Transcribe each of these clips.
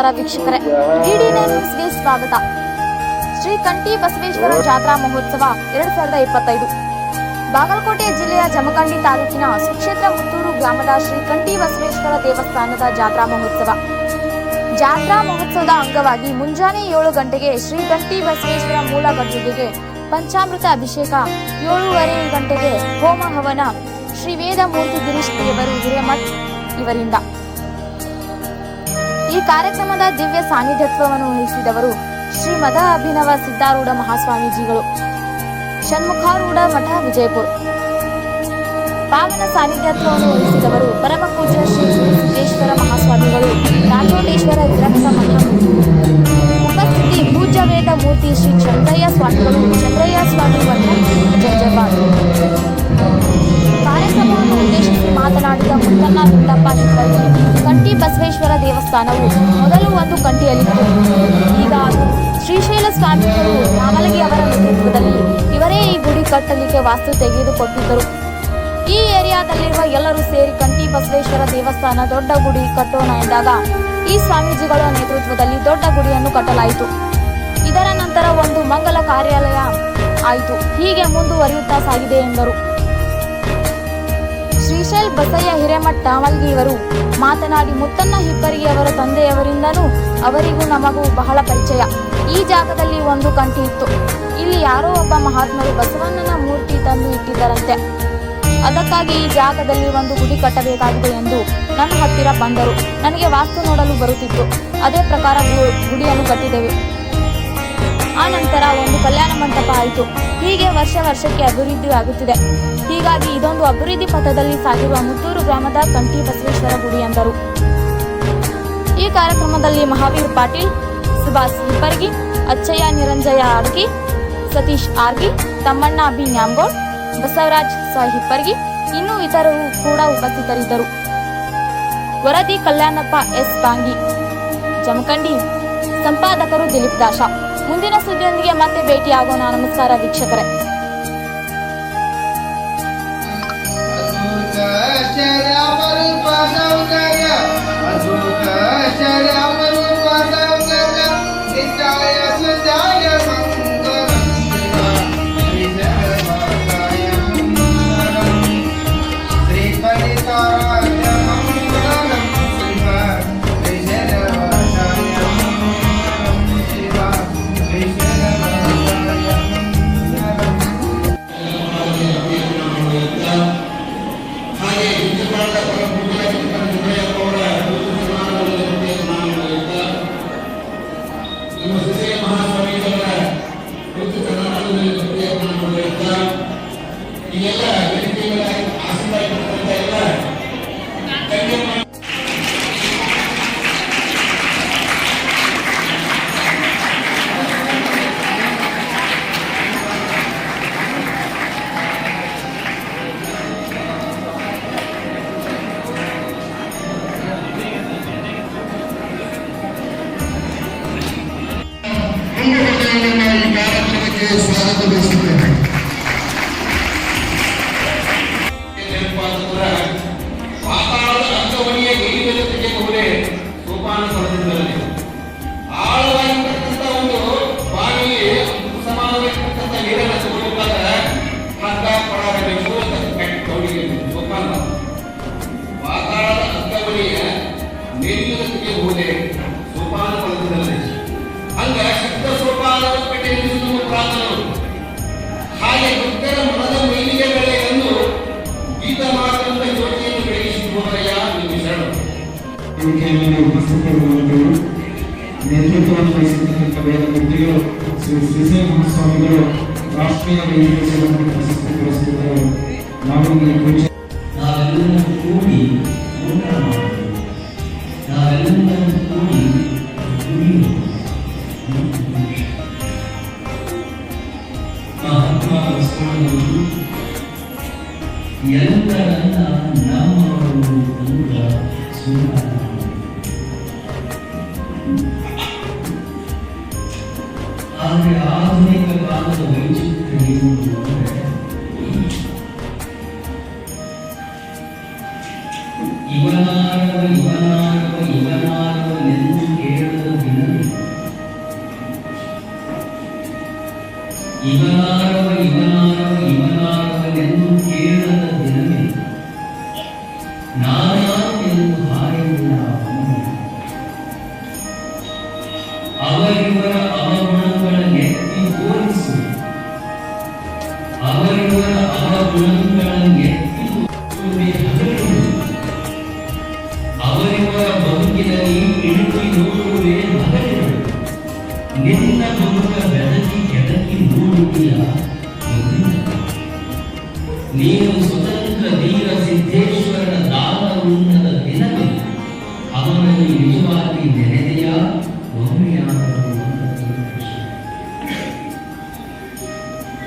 ನಮಸ್ಕಾರ ವೀಕ್ಷಕರೇ. ನ್ಯೂಸ್ಗೆ ಸ್ವಾಗತ. ಶ್ರೀ ಕಂಠಿ ಬಸವೇಶ್ವರ ಜಾತ್ರಾ ಮಹೋತ್ಸವ ಎರಡ್ ಸಾವಿರದ ಇಪ್ಪತ್ತೈದು. ಬಾಗಲಕೋಟೆ ಜಿಲ್ಲೆಯ ಜಮಖಂಡಿ ತಾಲೂಕಿನ ಸುಕ್ಷೇತ್ರ ಮುತ್ತೂರು ಗ್ರಾಮದ ಶ್ರೀ ಕಂಠಿ ಬಸವೇಶ್ವರ ದೇವಸ್ಥಾನದ ಜಾತ್ರಾ ಮಹೋತ್ಸವ. ಜಾತ್ರಾ ಮಹೋತ್ಸವದ ಅಂಗವಾಗಿ ಮುಂಜಾನೆ ಏಳು ಗಂಟೆಗೆ ಶ್ರೀ ಕಂಠಿ ಬಸವೇಶ್ವರ ಮೂಲ ಗದ್ದುಗೆಗೆ ಪಂಚಾಮೃತ ಅಭಿಷೇಕ, ಏಳೂವರೆ ಗಂಟೆಗೆ ಹೋಮ ಹವನ ಶ್ರೀ ವೇದಮೂರ್ತಿ ಗಿರೀಶ್ ದೇವರು ಹಿರೇಮಠ್ ಇವರಿಂದ. ಈ ಕಾರ್ಯಕ್ರಮದ ದಿವ್ಯ ಸಾನ್ನಿಧ್ಯತ್ವವನ್ನು ವಹಿಸಿದವರು ಶ್ರೀ ಮದ ಅಭಿನವ ಸಿದ್ಧಾರೂಢ ಮಹಾಸ್ವಾಮೀಜಿಗಳು. ಷಣ್ಮುಖಾರೂಢ ಮಠ ವಿಜಯಪುರ. ಪಾವನ ಸಾನ್ನಿಧ್ಯತ್ವವನ್ನು ವಹಿಸಿದವರು ಪರಮ ಪೂಜ್ಯ ಶ್ರೀ ಸಿದ್ದೇಶ್ವರ ಮಹಾಸ್ವಾಮಿಗಳು, ರಾಜೋಟೇಶ್ವರ ವಿರಕ್ತ ಮಠ ಉಪಸ್ಥಿತಿ ಪೂಜ್ಯ ವೇದ ಮೂರ್ತಿ ಶ್ರೀ ಚಂದ್ರಯ್ಯ ಸ್ವಾಮಿಗಳು, ಚಂದ್ರಯ್ಯ ಸ್ವಾಮಿ ಮಠ ಜಂಜಬಾದ್. ಕಾರ್ಯಕ್ರಮವನ್ನು ಉದ್ದೇಶಿಸಿ ಮಾತನಾಡಿದ ಮುತ್ತಣ್ಣ ಗುಂಡಪ್ಪ ಕಂಠಿ ಬಸವೇಶ್ವರ ದೇವಸ್ಥಾನವು ಮೊದಲು ಒಂದು ಕಂಠಿಯಲ್ಲಿತ್ತು. ಈಗ ಅದು ಶ್ರೀಶೈಲ ಸ್ವಾಮಿಗಳು ನಾಮಲಗಿ ಅವರ ನೇತೃತ್ವದಲ್ಲಿ ಇವರೇ ಈ ಗುಡಿ ಕಟ್ಟಲಿಕ್ಕೆ ವಾಸ್ತು ತೆಗೆದುಕೊಟ್ಟಿದ್ದರು. ಈ ಏರಿಯಾದಲ್ಲಿರುವ ಎಲ್ಲರೂ ಸೇರಿ ಕಂಠಿ ಬಸವೇಶ್ವರ ದೇವಸ್ಥಾನ ದೊಡ್ಡ ಗುಡಿ ಕಟ್ಟೋಣ ಎಂದಾಗ ಈ ಸ್ವಾಮೀಜಿಗಳ ನೇತೃತ್ವದಲ್ಲಿ ದೊಡ್ಡ ಗುಡಿಯನ್ನು ಕಟ್ಟಲಾಯಿತು. ಇದರ ನಂತರ ಒಂದು ಮಂಗಲ ಕಾರ್ಯಾಲಯ ಆಯಿತು. ಹೀಗೆ ಮುಂದುವರಿಯುತ್ತಾ ಸಾಗಿದೆ ಎಂದರು. ಶ್ರೀಶೈಲ್ ಬಸಯ್ಯ ಹಿರೇಮಠ ಟಾಮಲ್ಗಿ ಇವರು ಮಾತನಾಡಿ ಮುತ್ತಣ್ಣ ಹಿಪ್ಪರಿಗೆ ಅವರ ತಂದೆಯವರಿಂದನೂ ಅವರಿಗೂ ನಮಗೂ ಬಹಳ ಪರಿಚಯ. ಈ ಜಾಗದಲ್ಲಿ ಒಂದು ಕಂಠಿ ಇತ್ತು. ಇಲ್ಲಿ ಯಾರೋ ಒಬ್ಬ ಮಹಾತ್ಮರು ಬಸವಣ್ಣನ ಮೂರ್ತಿ ತಂದು ಇಟ್ಟಿದ್ದರಂತೆ. ಅದಕ್ಕಾಗಿ ಈ ಜಾಗದಲ್ಲಿ ಒಂದು ಗುಡಿ ಕಟ್ಟಬೇಕಾಗಿದೆ ಎಂದು ನನ್ನ ಹತ್ತಿರ ಬಂದರು. ನನಗೆ ವಾಸ್ತು ನೋಡಲು ಬರುತ್ತಿತ್ತು. ಅದೇ ಪ್ರಕಾರ ಗುಡಿಯನ್ನು ಕಟ್ಟಿದೆವು ಆ ನಂತರ ಒಂದು ಕಲ್ಯಾಣ ಮಂಟಪ ಆಯಿತು. ಹೀಗೆ ವರ್ಷ ವರ್ಷಕ್ಕೆ ಅಭಿವೃದ್ಧಿ ಆಗುತ್ತಿದೆ. ಹೀಗಾಗಿ ಇದೊಂದು ಅಭಿವೃದ್ಧಿ ಪಥದಲ್ಲಿ ಸಾಗಿರುವ ಮುತ್ತೂರು ಗ್ರಾಮದ ಕಂಠಿ ಬಸವೇಶ್ವರ ಗುಡಿ ಎಂದರು. ಈ ಕಾರ್ಯಕ್ರಮದಲ್ಲಿ ಮಹಾವೀರ್ ಪಾಟೀಲ್, ಸುಭಾಷ್ ಹಿಪ್ಪರ್ಗಿ ಅಚ್ಚಯ್ಯ ನಿರಂಜಯ ಆರ್ಗಿ, ಸತೀಶ್ ಆರ್ಗಿ, ತಮ್ಮಣ್ಣ ಬಿ ನ್ಯಾಮ್ಗೋಡ್ ಬಸವರಾಜ್ ಸ ಹಿಪ್ಪರ್ಗಿ ಇನ್ನೂ ಇತರರು ಕೂಡ ಉಪಸ್ಥಿತರಿದ್ದರು. ವರದಿ ಕಲ್ಯಾಣಪ್ಪ ಎಸ್ ಬಾಂಗಿ, ಜಮಖಂಡಿ ಸಂಪಾದಕರು ದಿಲೀಪ್ ದಾಶ. ಮುಂದಿನ ಸುದ್ದಿಯೊಂದಿಗೆ ಮತ್ತೆ ಭೇಟಿಯಾಗೋಣ. ನಮಸ್ಕಾರ ವೀಕ್ಷಕರೇ. Yes, I'm the best. ವೇದಿಕೆಯಲ್ಲಿ ಉಪಸ್ಥಿತರಿರುವಂತವರು ನೇತೃತ್ವವನ್ನು ವಹಿಸಿರ್ತಕ್ಕಂಥ ವೇದ ವ್ಯಕ್ತಿಗಳು ಶ್ರೀ ಶ್ರೀಸೇನ ಮಹಾಸ್ವಾಮಿಗಳು ರಾಷ್ಟ್ರೀಯ ವೇದಿಕೆಗಳನ್ನು ಪ್ರಶಸ್ತಿ ಪುರಸ್ಕೃತರು ನಾವು ಈ ಪೂಜೆ ನಾವೆಲ್ಲರೂ ಕೂಡಿ ಊಟ ಮಾಡೋದು ನಾವೆಲ್ಲರೂ ಕೂಡಿ ದುಡಿಯೋದು ಮಹಾತ್ಮ ಸ್ವಾಮಿಗಳು ಎಲ್ಲರನ್ನ ನಮ್ಮವರು ಅಂತ ಸುಮ್ಮನೆ ಆದರೆ ಆಧುನಿಕ ಕಾಲದ ವೈಚಿತ್ರ್ಯ ಏನು ಅಂದರೆ ಇವನಾಗವ ಇವನಾಗವ ಇವನಾಗವ ಎಂದು ಕೇಳದ ದಿನವೇ ಇವನಾಗವ ಇವನಾಗವ ಇವನಾಗವ ಎಂದು ಕೇಳದ ಅವರಿವರ ಅವಗುಣಗಳ ಎತ್ತಿ ತೋರಿಸು ಅವರಿವರ ಅವಗುಣಗಳ ಎತ್ತಿ ತೋರಿಸುವೆ ಹಗಲಿರುಳು. ಅವರಿವರ ಬದುಕಿನಲ್ಲಿ ಇಳುಕಿ ನೋಡುವೆ ಹಗಲಿರುಳು. ನಿನ್ನ ಬದುಕ ಬೆದಕಿ ಕೆದಕಿ ನೋಡುತ್ತೀಯ ನೀನು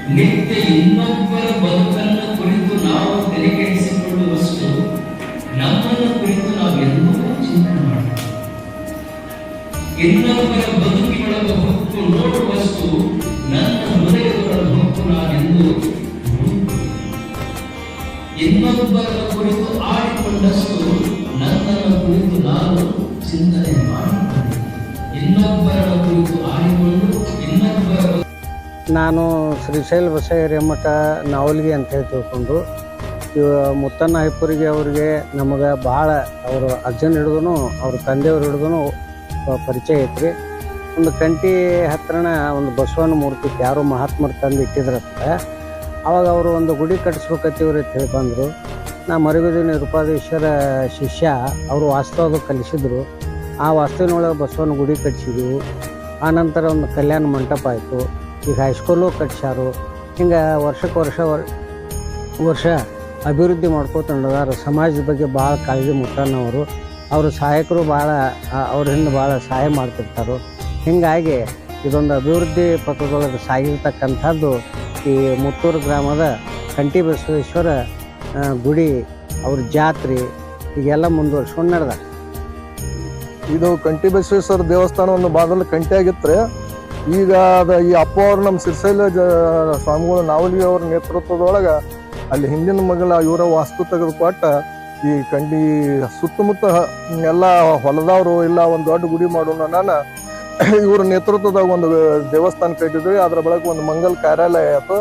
ನಿತ್ಯ ಇನ್ನೊಬ್ಬರ ಬದುಕನ್ನು ಕುರಿತು ನಾವು ತಲೆಕೆಡಿಸಿಕೊಳ್ಳುವಷ್ಟು ನಮ್ಮನ್ನು ಕುರಿತು ನಾವು ಎಲ್ಲವೂ ಚಿಂತನೆ ಮಾಡ್ತೀವಿ ಇನ್ನೊಬ್ಬರ ಬದುಕಿನೊಳಗ ಹೊತ್ತು ನೋಡುವಷ್ಟು ನನ್ನ ಹೃದಯದೊಳಗ ಹೊತ್ತು ನಾನೆಂದು ಇನ್ನೊಬ್ಬರ ಕುರಿತು ಆಡಿಕೊಂಡಷ್ಟು ನನ್ನನ್ನು ಕುರಿತು ನಾನು ಚಿಂತನೆ ಮಾಡುತ್ತೇನೆ ಇನ್ನೊಬ್ಬರ ಕುರಿತು ಆಡಿಕೊಂಡು ನಾನು ಶ್ರೀಶೈಲ ಬಸಯ್ಯ ಮಠ ನಾವಲ್ಗಿ ಅಂತ ಹೇಳಿ ತಿಳ್ಕೊಂಡು, ಇವ ಮುತ್ತಣ್ಣ ಹಿಪ್ಪರಿಗೆ ಅವ್ರಿಗೆ ನಮಗೆ ಭಾಳ ಅವರು ಅಜ್ಜನ ಹಿಡಿದು ಅವ್ರ ತಂದೆಯವ್ರ ಹಿಡಿದು ಪರಿಚಯ ಐತ್ರಿ. ಒಂದು ಕಂಟಿ ಹತ್ರನ ಒಂದು ಬಸವನ ಮೂರ್ತಿ ಯಾರೋ ಮಹಾತ್ಮರು ತಂದು ಇಟ್ಟಿದ್ರತ್ತ ಅವಾಗ ಅವರು ಒಂದು ಗುಡಿ ಕಟ್ಟಿಸ್ಬೇಕತ್ತಿವ್ರಿ ಅಂತ ಹೇಳಿ ಬಂದರು. ನಾ ಮರುಗುದಿ ನಿರುಪಾದೇಶ್ವರ ಶಿಷ್ಯ ಅವರು ವಾಸ್ತವ ಕಲಿಸಿದ್ರು. ಆ ವಾಸ್ತುವಿನೊಳಗೆ ಬಸವನ ಗುಡಿ ಕಟ್ಟಿಸಿದ್ವು ಆನಂತರ ಒಂದು ಕಲ್ಯಾಣ ಮಂಟಪ ಆಯಿತು. ಈಗ ಹೈಸ್ಕೂಲು ಕಟ್ಸ್ಯಾರು. ಹಿಂಗೆ ವರ್ಷಕ್ಕೆ ವರ್ಷ ವರ್- ವರ್ಷ ಅಭಿವೃದ್ಧಿ ಮಾಡ್ಕೋತ ನಡೆದಾರ ಸಮಾಜದ ಬಗ್ಗೆ ಭಾಳ ಕಾಳಜಿ ಮುಟ್ಟನವರು. ಅವರು ಸಹಾಯಕರು ಭಾಳ ಅವ್ರ ಹಿಂದೆ ಭಾಳ ಸಹಾಯ ಮಾಡ್ತಿರ್ತಾರೆ. ಹೀಗಾಗಿ ಇದೊಂದು ಅಭಿವೃದ್ಧಿ ಪಥದೊಳಗೆ ಸಾಗಿರ್ತಕ್ಕಂಥದ್ದು ಈ ಮುತ್ತೂರು ಗ್ರಾಮದ ಕಂಠಿ ಬಸವೇಶ್ವರ ಗುಡಿ, ಅವ್ರ ಜಾತ್ರೆ, ಈಗೆಲ್ಲ ಮುಂದುವರ್ಸ್ಕೊಂಡು ನಡೆದ ಇದು ಕಂಠಿ ಬಸವೇಶ್ವರ ದೇವಸ್ಥಾನ ಒಂದು ಬಾದಲ್ಲಿ ಕಂಟಿ ಆಗಿತ್ತು ಈಗ ಈ ಅಪ್ಪ ಅವ್ರು ನಮ್ಮ ಸಿರ್ಸೈಲ ಜ ಸ್ವಾಮಿಗಳು ನಾವಲಿ ಅವ್ರ ನೇತೃತ್ವದೊಳಗೆ ಅಲ್ಲಿ ಹಿಂದಿನ ಮಗಳ ಇವರ ವಾಸ್ತು ತೆಗೆದುಕೊಟ್ಟ ಈ ಕಂಡಿ ಸುತ್ತಮುತ್ತ ಎಲ್ಲ ಹೊಲದವರು ಇಲ್ಲ ಒಂದು ದೊಡ್ಡ ಗುಡಿ ಮಾಡೋಣ ನಾನು ಇವ್ರ ನೇತೃತ್ವದಾಗ ಒಂದು ದೇವಸ್ಥಾನ ಕಟ್ಟಿದ್ವಿ. ಅದರ ಬಳಕ ಒಂದು ಮಂಗಲ್ ಕಾರ್ಯಾಲಯ ಆಯಿತು.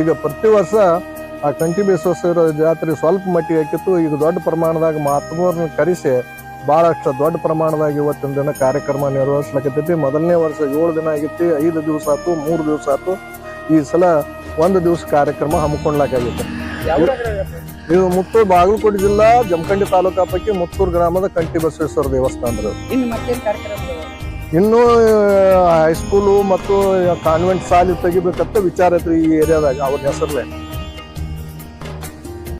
ಈಗ ಪ್ರತಿ ವರ್ಷ ಆ ಕಂಟಿ ಬಸವೇಶ್ವರ ಜಾತ್ರೆ ಸ್ವಲ್ಪ ಮಟ್ಟಿಗೆ ಹಾಕಿತ್ತು. ಈಗ ದೊಡ್ಡ ಪ್ರಮಾಣದಾಗ ಮಹಾತ್ಮರನ್ನ ಕರೆಸಿ ಭಾಳಷ್ಟು ದೊಡ್ಡ ಪ್ರಮಾಣದಾಗ ಇವತ್ತಿನ ದಿನ ಕಾರ್ಯಕ್ರಮ ನಿರ್ವಹಿಸ್ಲಕತ್ತೈತಿ ಮೊದಲನೇ ವರ್ಷ ಏಳು ದಿನ ಆಗಿತ್ತು ಐದು ದಿವಸ ಆತು ಮೂರು ದಿವಸ ಆತು ಈ ಸಲ ಒಂದು ದಿವಸ ಕಾರ್ಯಕ್ರಮ ಹಮ್ಮಿಕೊಂಡ್ಲಾಕಾಗೈತೆ ಇದು ಮುತ್ತೂರು ಬಾಗಲಕೋಟೆ ಜಿಲ್ಲಾ ಜಮಖಂಡಿ ತಾಲೂಕಾ ಪೈಕಿ ಮುತ್ತೂರು ಗ್ರಾಮದ ಕಂಟಿ ಬಸವೇಶ್ವರ ದೇವಸ್ಥಾನದ ಇನ್ನು ಇನ್ನೂ ಹೈಸ್ಕೂಲು ಮತ್ತು ಕಾನ್ವೆಂಟ್ ಶಾಲೆ ತೆಗಿಬೇಕಂತ ವಿಚಾರ ಐತ್ರಿ ಈ ಏರಿಯಾದಾಗ ಅವ್ರ ಹೆಸರ್ಲೆ.